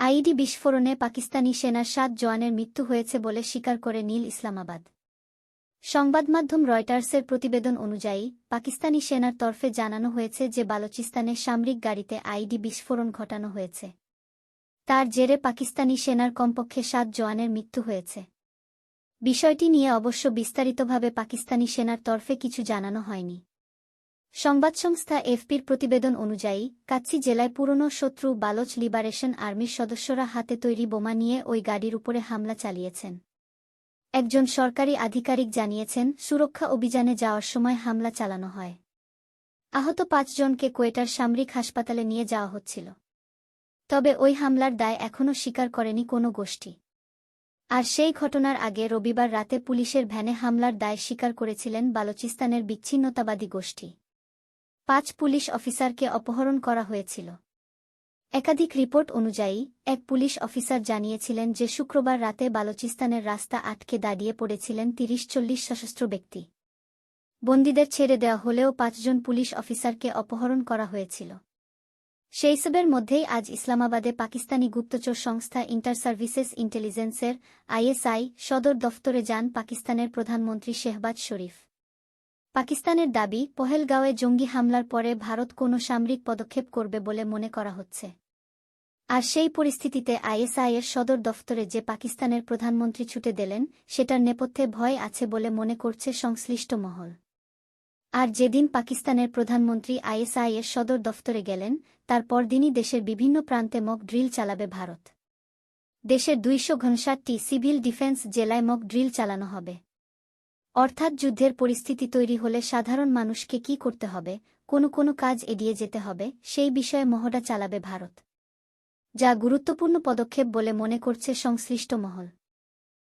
ID বিস্ফোরণে পাকিস্তানি সেনার সাত জওয়ানের মৃত্যু হয়েছে বলে স্বীকার করে নীল ইসলামাবাদ। সংবাদমাধ্যম রয়টার্সের প্রতিবেদন অনুযায়ী, পাকিস্তানি সেনার তরফে জানানো হয়েছে যে বালুচিস্তানে সামরিক গাড়িতে আইডি বিস্ফোরণ ঘটানো হয়েছে। তার জেরে পাকিস্তানি সেনার কমপক্ষে সাত জওয়ানের মৃত্যু হয়েছে। বিষয়টি নিয়ে অবশ্য বিস্তারিতভাবে পাকিস্তানি সেনার তরফে কিছু জানানো হয়নি। সংবাদ সংস্থা এফপির প্রতিবেদন অনুযায়ী কাচ্চি জেলায় পুরনো শত্রু বালচ লিবারেশন আর্মির সদস্যরা হাতে তৈরি বোমা নিয়ে ওই গাড়ির উপরে হামলা চালিয়েছেন। একজন সরকারি আধিকারিক জানিয়েছেন, সুরক্ষা অভিযানে যাওয়ার সময় হামলা চালানো হয়। আহত পাঁচজনকে কোয়েটার সামরিক হাসপাতালে নিয়ে যাওয়া হচ্ছিল। তবে ওই হামলার দায় এখনও স্বীকার করেনি কোনো গোষ্ঠী। আর সেই ঘটনার আগে রবিবার রাতে পুলিশের ভ্যানে হামলার দায় স্বীকার করেছিলেন বালুচিস্তানের বিচ্ছিন্নতাবাদী গোষ্ঠী। পাঁচ পুলিশ অফিসারকে অপহরণ করা হয়েছিল। একাধিক রিপোর্ট অনুযায়ী, এক পুলিশ অফিসার জানিয়েছিলেন যে শুক্রবার রাতে বালুচিস্তানের রাস্তা আটকে দাঁড়িয়ে পড়েছিলেন তিরিশ চল্লিশ সশস্ত্র ব্যক্তি। বন্দীদের ছেড়ে দেওয়া হলেও পাঁচজন পুলিশ অফিসারকে অপহরণ করা হয়েছিল। সেইসবের মধ্যেই আজ ইসলামাবাদে পাকিস্তানি গুপ্তচর সংস্থা ইন্টার সার্ভিসেস ইন্টেলিজেন্সের আইএসআই সদর দফতরে যান পাকিস্তানের প্রধানমন্ত্রী শেহবাজ শরীফ। পাকিস্তানের দাবি, পহেলগাঁওয়ে জঙ্গি হামলার পরে ভারত কোনো সামরিক পদক্ষেপ করবে বলে মনে করা হচ্ছে। আর সেই পরিস্থিতিতে আইএসআইয়ের সদর দফতরে যে পাকিস্তানের প্রধানমন্ত্রী ছুটে দিলেন সেটার নেপথ্যে ভয় আছে বলে মনে করছে সংশ্লিষ্ট মহল। আর যেদিন পাকিস্তানের প্রধানমন্ত্রী আইএসআইয়ের সদর দফতরে গেলেন, তার পরদিনই দেশের বিভিন্ন প্রান্তে মক ড্রিল চালাবে ভারত। দেশের দুইশো ঘনষাটটি সিভিল ডিফেন্স জেলায় মক ড্রিল চালানো হবে। অর্থাৎ যুদ্ধের পরিস্থিতি তৈরি হলে সাধারণ মানুষকে কি করতে হবে, কোনো কোনো কাজ এড়িয়ে যেতে হবে, সেই বিষয়ে মহড়া চালাবে ভারত। যা গুরুত্বপূর্ণ পদক্ষেপ বলে মনে করছে সংশ্লিষ্ট মহল।